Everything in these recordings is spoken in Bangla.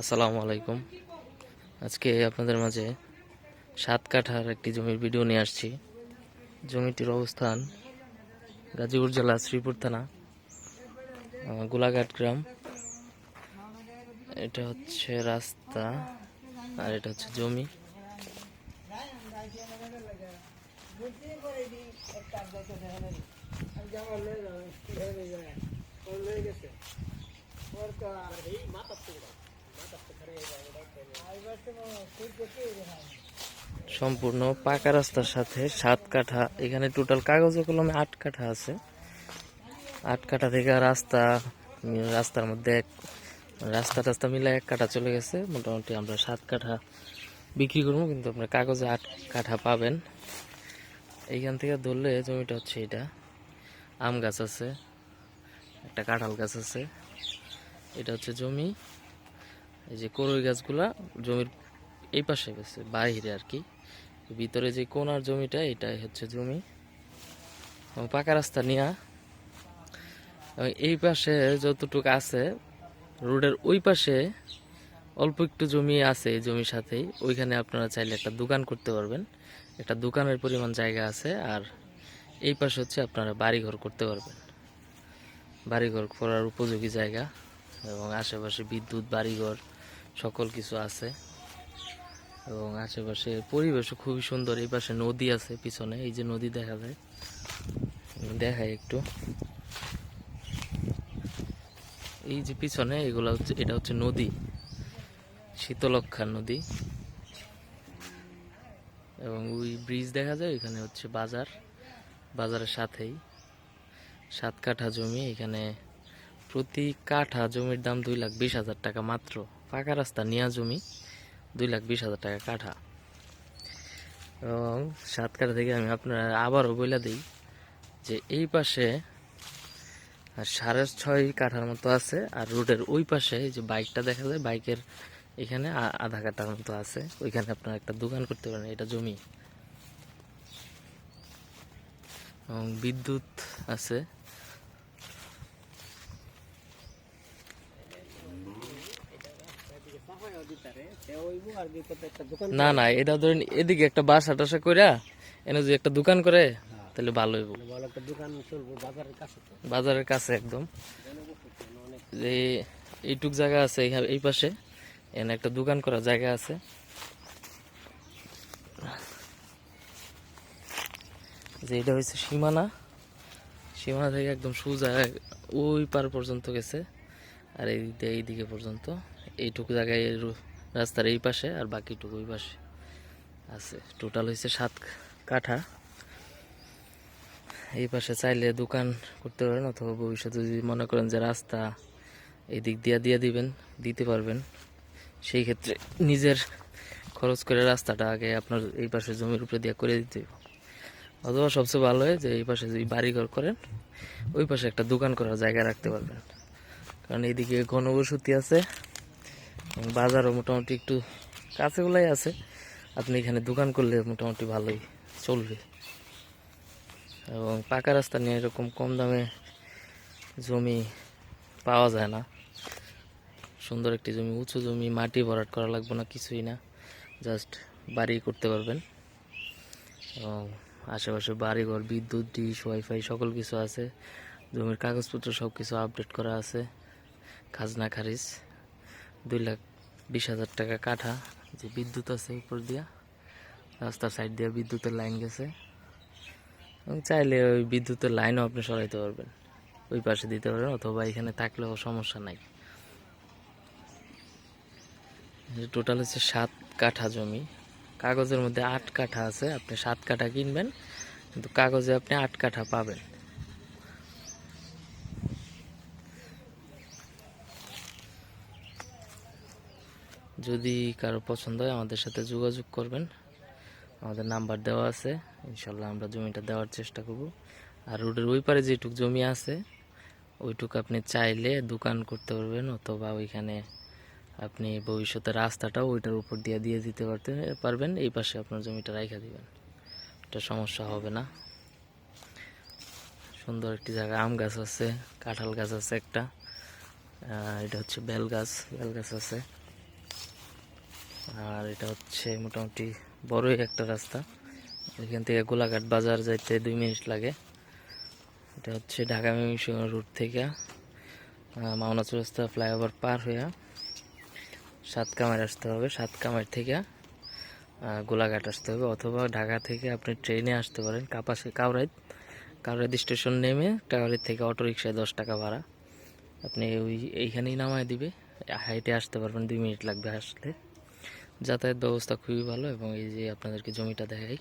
আসসালামু আলাইকুম। আজকে আপনাদের মাঝে সাত কাঠার একটি জমির ভিডিও নিয়ে আসছি। জমিটির অবস্থান গাজীপুর জেলা শ্রীপুর থানা গোলাঘাট গ্রাম। এটা হচ্ছে রাস্তা আর এটা হচ্ছে জমি। সম্পূর্ণ পাকা রাস্তার সাথে সাত কাঠা। এখানে টোটাল কাগজে কলমে আট কাঠা আছে। আট কাঠা থেকে রাস্তা, রাস্তার মধ্যে এক, রাস্তা টাস্তা মিলে এক কাঠা চলে গেছে। মোটামুটি আমরা সাত কাঠা বিক্রি করব, কিন্তু আপনার কাগজে আট কাঠা পাবেন। এইখান থেকে ধরলে জমিটা হচ্ছে এটা। আম গাছ আছে, একটা কাঁঠাল গাছ আছে। এটা হচ্ছে জমি। এই যে করই গাছগুলা জমির এই পাশে গেছে বাইরে আর কি। ভিতরে যে কোনার জমিটা, এটাই হচ্ছে জমি। পাকা রাস্তা নিয়া। এই পাশে যতটুকু আছে, রোডের ওই পাশে অল্প একটু জমি আছে এই জমির সাথেই। ওইখানে আপনারা চাইলে একটা দোকান করতে পারবেন। একটা দোকানের পরিমাণ জায়গা আছে আর এই পাশে হচ্ছে আপনারা বাড়িঘর করতে পারবেন। বাড়িঘর করার উপযোগী জায়গা। এবং আশেপাশে বিদ্যুৎ, বাড়িঘর সকল কিছু আছে। এবং আশেপাশে পরিবেশও খুবই সুন্দর। এই পাশে নদী আছে পিছনে, এই যে নদী দেখা যায়। দেখাই একটু। এই যে পিছনে এগুলো হচ্ছে, এটা হচ্ছে নদী শীতলক্ষা নদী। এবং ওই ব্রিজ দেখা যায়, এখানে হচ্ছে বাজার। বাজারের সাথেই সাত কাঠা জমি, এখানে প্রতি কাঠা জমির দাম দুই লাখ বিশ হাজার টাকা মাত্র। পাকা রাস্তা নিয়া জমি, দুই লাখ বিশ হাজার টাকা কাঠা। এবং সাত কাঠা থেকে আমি আপনার আবারও বলে দিই যে এই পাশে সাড়ে ছয় কাঠার মতো আছে, আর রোডের ওই পাশে যে বাইকটা দেখা যায়, বাইকের এখানে আধা কাঠার মতো আছে। ওইখানে আপনার একটা দোকান করতে পারেন, এটা জমি। এবং বিদ্যুৎ আছে। না না, এটা ধরেন এদিকে একটা বাসা টাসা কইরা এনে যদি একটা দোকান করে, তাহলে ভালো হইব। বাজারের কাছে একদম। যে এইটুক জায়গা আছে এই- পাশে। এখানে একটা দোকান করার জায়গা আছে। যে এটা হচ্ছে সীমানা। সীমানা থেকে একদম সোজা ওই পার পর্যন্ত গেছে। আর এই দিক পর্যন্ত। এইটুকু জায়গায় রাস্তার এই পাশে আর বাকিটুকু ওই পাশে আছে। টোটাল হয়েছে সাত কাঠা। এই পাশে চাইলে দোকান করতে পারেন অথবা ভবিষ্যতে যদি মনে করেন যে রাস্তা এই দিক দিয়ে দিয়ে দিবেন, দিতে পারবেন। সেই ক্ষেত্রে নিজের খরচ করে রাস্তাটা আগে আপনার এই পাশে জমির উপরে দিয়ে করে দিতে। অথবা সবচেয়ে ভালো হয় যে এই পাশে যদি বাড়িঘর করেন, ওই পাশে একটা দোকান করার জায়গা রাখতে পারবেন। কারণ এইদিকে ঘনবসতি আছে বাজারও মোটামুটি একটু কাছেগুলাই আছে। আপনি এখানে দোকান করলে মোটামুটি ভালোই চলবে। এবং পাকা রাস্তা নিয়ে এরকম কম দামে জমি পাওয়া যায় না। সুন্দর একটি জমি, উঁচু জমি, মাটি ভরাট করা লাগবে না, কিছুই না। জাস্ট বাড়ি করতে পারবেন। এবং আশেপাশে বাড়িঘর, বিদ্যুৎ, ডিশ, ওয়াইফাই সকল কিছু আছে। জমির কাগজপত্র সব কিছু আপডেট করা আছে। খাজনা খারিজ। দুই লাখ বিশ হাজার টাকা কাঠা, যে বিদ্যুৎ আছে উপর দিয়া, রাস্তার সাইড দিয়ে বিদ্যুতের লাইন গেছে। এবং চাইলে ওই বিদ্যুতের লাইনও আপনি সরাইতে পারবেন। ওই পাশে দিতে পারবেন অথবা এখানে থাকলেও সমস্যা নাই। টোটাল হচ্ছে সাত কাঠা জমি। কাগজের মধ্যে আট কাঠা আছে, আপনি সাত কাঠা কিনবেন, কিন্তু কাগজে আপনি আট কাঠা পাবেন। যদি কারও পছন্দ হয় আমাদের সাথে যোগাযোগ করবেন। আমাদের নাম্বার দেওয়া আছে। ইনশাল্লাহ আমরা জমিটা দেওয়ার চেষ্টা করব। আর রোডের ওই পারে যেটুক জমি আছে, ওইটুকু আপনি চাইলে দোকান করতে পারবেন অথবা ওইখানে আপনি ভবিষ্যতে রাস্তাটাও ওইটার উপর দিয়ে দিয়ে দিতে পারতে পারবেন। এই পাশে আপনার জমিটা রাইখা দিবেন। এটা সমস্যা হবে না। সুন্দর একটি জায়গা, আম গাছ আছে, কাঁঠাল গাছ আছে একটা। এটা হচ্ছে বেল গাছ। বেল গাছ আছে। আর এটা হচ্ছে মোটামুটি বড়ই একটা রাস্তা। এখান থেকে গোলাঘাট বাজার যাইতে দুই মিনিট লাগে। এটা হচ্ছে ঢাকা ময়মনসিংহ রুট থেকে মাওনা চৌরাস্তা ফ্লাইওভার পার হইয়া সাত কামার আসতে হবে। সাত কামার থেকে গোলাঘাট আসতে হবে। অথবা ঢাকা থেকে আপনি ট্রেনে আসতে পারেন, কাপাসে কাউরাইত কাউরাইত স্টেশন নেমে কাউরাইত থেকে অটো রিক্সায় দশ টাকা ভাড়া। আপনি ওই এইখানেই নামায় দিবে। হাইটে আসতে পারবেন, দুই মিনিট লাগবে আসলে। যাতায়াত ব্যবস্থা খুবই ভালো এবং এই যে আপনাদেরকে জমিটা দেখাই,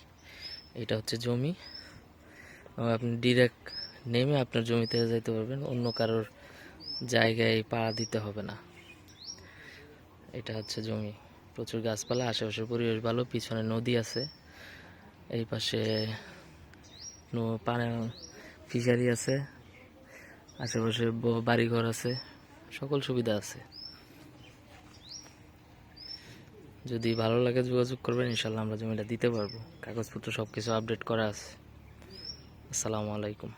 এটা হচ্ছে জমি। এবং আপনি ডিরেক্ট নেমে আপনার জমিতে যেতে পারবেন, অন্য কারোর জায়গায় পা দিতে হবে না। এটা হচ্ছে জমি। প্রচুর গাছপালা, আশেপাশের পরিবেশ ভালো, পিছনে নদী আছে। এই পাশে ন- পানি ফিশারি আছে। আশেপাশে বাড়িঘর আছে। সকল সুবিধা আছে। যদি ভালো লাগে যোগাযোগ করবেন ইনশাল্লাহ আমরা জমিটা দিতে পারব। কাগজপত্র সব কিছু আপডেট করা আছে। আসসালামু আলাইকুম।